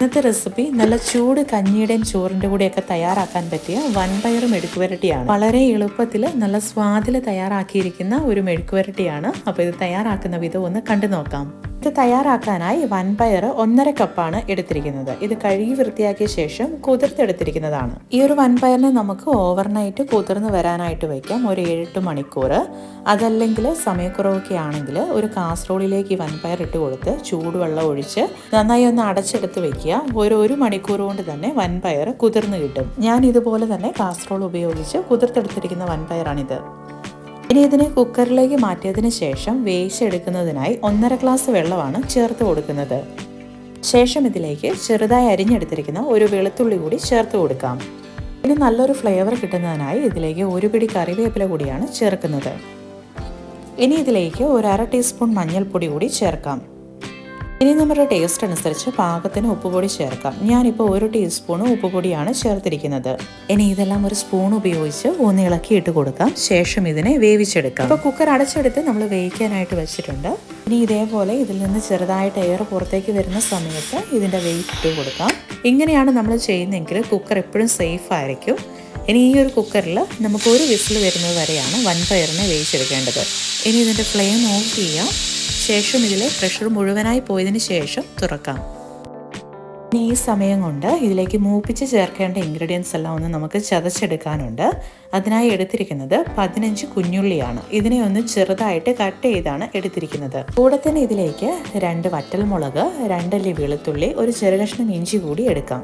ഇന്നത്തെ റെസിപ്പി നല്ല ചൂട് കഞ്ഞിയുടെയും ചോറിന്റെ കൂടെയൊക്കെ തയ്യാറാക്കാൻ പറ്റിയ വൻപയർ മെഴുക്കുവരട്ടിയാണ്. വളരെ എളുപ്പത്തിൽ നല്ല സ്വാദിൽ തയ്യാറാക്കിയിരിക്കുന്ന ഒരു മെഴുക്കുവരട്ടിയാണ്. അപ്പോൾ ഇത് തയ്യാറാക്കുന്ന വിധം ഒന്ന് കണ്ടു നോക്കാം. ഇത് തയ്യാറാക്കാനായി വൻപയർ ഒന്നര കപ്പാണ് എടുത്തിരിക്കുന്നത്. ഇത് കഴുകി വൃത്തിയാക്കിയ ശേഷം കുതിർത്തെടുത്തിരിക്കുന്നതാണ്. ഈ ഒരു വൻപയറിനെ നമുക്ക് ഓവർനൈറ്റ് കുതിർന്ന് വരാനായിട്ട് വയ്ക്കാം. ഒരു ഏഴെട്ട് മണിക്കൂർ അതല്ലെങ്കിൽ സമയക്കുറവൊക്കെ ആണെങ്കിൽ ഒരു കാസറോളിലേക്ക് ഈ വൻപയർ ഇട്ട് കൊടുത്ത് ചൂടുവെള്ളം ഒഴിച്ച് നന്നായി ഒന്ന് അടച്ചെടുത്ത് വെക്കുക ഒരു ഒരു മണിക്കൂർ കൊണ്ട് തന്നെ വൻപയർ കുതിർന്ന് കിട്ടും. ഞാൻ ഇതുപോലെ തന്നെ കാസറോൾ ഉപയോഗിച്ച് കുതിർത്തെടുത്തിരിക്കുന്ന വൻപയറാണിത്. ഇനി ഇതിനെ കുക്കറിലേക്ക് മാറ്റിയതിന് ശേഷം വേവിച്ചെടുക്കുന്നതിനായി ഒന്നര ഗ്ലാസ് വെള്ളമാണ് ചേർത്ത് കൊടുക്കുന്നത്. ശേഷം ഇതിലേക്ക് ചെറുതായി അരിഞ്ഞെടുത്തിരിക്കുന്ന ഒരു വെളുത്തുള്ളി കൂടി ചേർത്ത് കൊടുക്കാം. ഇനി നല്ലൊരു ഫ്ലേവർ കിട്ടുന്നതിനായി ഇതിലേക്ക് ഒരു പിടി കറിവേപ്പില കൂടിയാണ് ചേർക്കുന്നത്. ഇനി ഇതിലേക്ക് ഒരു അര ടീസ്പൂൺ മഞ്ഞൾപ്പൊടി കൂടി ചേർക്കാം. ഇനി നമ്മുടെ ടേസ്റ്റ് അനുസരിച്ച് പാകത്തിന് ഉപ്പുപൊടി ചേർക്കാം. ഞാനിപ്പോൾ ഒരു ടീസ്പൂൺ ഉപ്പുപൊടിയാണ് ചേർത്തിരിക്കുന്നത്. ഇനി ഇതെല്ലാം ഒരു സ്പൂൺ ഉപയോഗിച്ച് ഒന്ന് ഇളക്കിയിട്ട് കൊടുക്കാം. ശേഷം ഇതിനെ വേവിച്ചെടുക്കാം. ഇപ്പോൾ കുക്കർ അടച്ചെടുത്ത് നമ്മൾ വേവിക്കാനായിട്ട് വെച്ചിട്ടുണ്ട്. ഇനി ഇതേപോലെ ഇതിൽ നിന്ന് ചെറുതായിട്ട് എയർ പുറത്തേക്ക് വരുന്ന സമയത്ത് ഇതിന്റെ വെയിറ്റ് ഇട്ട് കൊടുക്കാം. ഇങ്ങനെയാണ് നമ്മൾ ചെയ്യുന്നതെങ്കിൽ കുക്കർ എപ്പോഴും സേഫ് ആയിരിക്കും. ഇനി ഈ ഒരു കുക്കറിൽ നമുക്ക് ഒരു വിസിൽ വരുന്നത് വരെയാണ് വൻപയറിനെ വേവിച്ചെടുക്കേണ്ടത്. ഇനി ഇതിന്റെ ഫ്ലെയിം ഓഫ് ചെയ്യാം. ശേഷം ഇതിലെ പ്രഷർ മുഴുവനായി പോയതിന് ശേഷം തുറക്കാം. ഇനി ഈ സമയം കൊണ്ട് ഇതിലേക്ക് മൂപ്പിച്ച് ചേർക്കേണ്ട ഇൻഗ്രീഡിയൻസ് എല്ലാം ഒന്ന് നമുക്ക് ചതച്ചെടുക്കാനുണ്ട്. അതിനായി എടുത്തിരിക്കുന്നത് പതിനഞ്ച് കുഞ്ഞുള്ളിയാണ്. ഇതിനെ ഒന്ന് ചെറുതായിട്ട് കട്ട് ചെയ്താണ് എടുത്തിരിക്കുന്നത്. കൂടെ തന്നെ ഇതിലേക്ക് രണ്ട് വറ്റൽമുളക് രണ്ടല്ലി വെളുത്തുള്ളി ഒരു ചെറുകഷ്ണം ഇഞ്ചി കൂടി എടുക്കാം.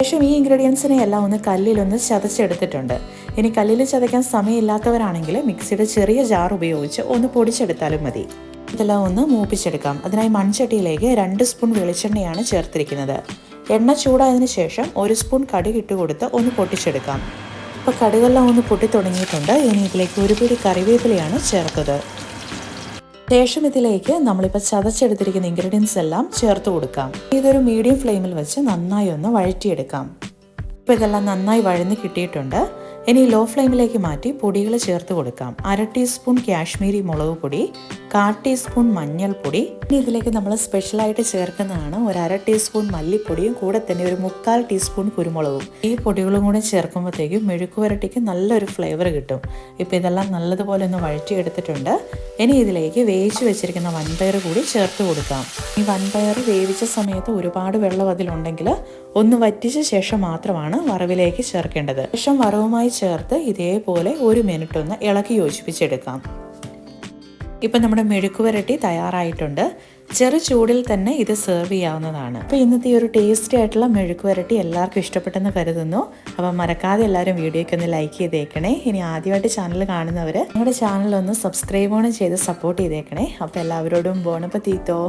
ശേഷം ഈ ഇൻഗ്രീഡിയൻസിനെ എല്ലാം ഒന്ന് കല്ലിലൊന്ന് ചതച്ചെടുത്തിട്ടുണ്ട്. ഇനി കല്ലിൽ ചതയ്ക്കാൻ സമയമില്ലാത്തവരാണെങ്കിൽ മിക്സിയുടെ ചെറിയ ജാർ ഉപയോഗിച്ച് ഒന്ന് പൊടിച്ചെടുത്താലും മതി. ഇതെല്ലാം ഒന്ന് മൂപ്പിച്ചെടുക്കാം. അതിനായി മൺചട്ടിയിലേക്ക് രണ്ട് സ്പൂൺ വെളിച്ചെണ്ണയാണ് ചേർത്തിരിക്കുന്നത്. എണ്ണ ചൂടായതിനു ശേഷം ഒരു സ്പൂൺ കടുക് ഇട്ട് കൊടുത്ത് ഒന്ന് പൊട്ടിച്ചെടുക്കാം. ഇപ്പോൾ കടുകെല്ലാം ഒന്ന് പൊട്ടി തുടങ്ങിയിട്ടുണ്ട്. ഇനി ഇതിലേക്ക് ഒരു പിടി കറിവേപ്പിലയാണ് ചേർത്തത്. ശേഷം ഇതിലേക്ക് നമ്മളിപ്പോൾ ചതച്ചെടുത്തിരിക്കുന്ന ഇൻഗ്രീഡിയൻസ് എല്ലാം ചേർത്ത് കൊടുക്കാം. ഇതൊരു മീഡിയം ഫ്ലെയിമിൽ വെച്ച് നന്നായി ഒന്ന് വഴറ്റിയെടുക്കാം. ഇപ്പോൾ ഇതെല്ലാം നന്നായി വഴന്ന് കിട്ടിയിട്ടുണ്ട്. ഇനി ലോ ഫ്ലെയിമിലേക്ക് മാറ്റി പൊടികൾ ചേർത്ത് കൊടുക്കാം. അര ടീസ്പൂൺ കാശ്മീരി മുളക് പൊടി കാ ടീസ്പൂൺ മഞ്ഞൾപ്പൊടി ഇനി ഇതിലേക്ക് നമ്മൾ സ്പെഷ്യലായിട്ട് ചേർക്കുന്നതാണ് ഒരു അര ടീസ്പൂൺ മല്ലിപ്പൊടിയും കൂടെ തന്നെ ഒരു മുക്കാൽ ടീസ്പൂൺ കുരുമുളകും. ഈ പൊടികളും കൂടെ ചേർക്കുമ്പോഴത്തേക്കും മെഴുക്ക് വരട്ടിക്ക് നല്ലൊരു ഫ്ലേവർ കിട്ടും. ഇപ്പോൾ ഇതെല്ലാം നല്ലതുപോലെ ഒന്ന് വഴറ്റിയെടുത്തിട്ടുണ്ട്. ഇനി ഇതിലേക്ക് വേവിച്ച് വെച്ചിരിക്കുന്ന വൻപയർ കൂടി ചേർത്ത് കൊടുക്കാം. ഈ വൻപയർ വേവിച്ച സമയത്ത് ഒരുപാട് വെള്ളം അതിലുണ്ടെങ്കിൽ ഒന്ന് വറ്റിച്ച ശേഷം മാത്രമാണ് വറവിലേക്ക് ചേർക്കേണ്ടത്. ശേഷം വറവുമായി ചേർത്ത് ഇതേപോലെ ഒരു മിനിറ്റ് ഒന്ന് ഇളക്കി യോജിപ്പിച്ചെടുക്കാം. ഇപ്പം നമ്മുടെ മെഴുക്ക് വരട്ടി തയ്യാറായിട്ടുണ്ട്. ചെറു ചൂടിൽ തന്നെ ഇത് സെർവ് ചെയ്യാവുന്നതാണ്. അപ്പോൾ ഇന്നത്തെ ഈ ഒരു ടേസ്റ്റി ആയിട്ടുള്ള മെഴുക്ക് വരട്ടി എല്ലാവർക്കും ഇഷ്ടപ്പെട്ടെന്ന് കരുതുന്നു. അപ്പം മറക്കാതെ എല്ലാവരും വീഡിയോയ്ക്ക് ഒന്ന് ലൈക്ക് ചെയ്തേക്കണേ. ഇനി ആദ്യമായിട്ട് ചാനൽ കാണുന്നവർ നമ്മുടെ ചാനൽ ഒന്ന് സബ്സ്ക്രൈബ് ഓൺ ചെയ്ത് സപ്പോർട്ട് ചെയ്തേക്കണേ. അപ്പോൾ എല്ലാവരോടും ബോണപ്പ തീത്തോ.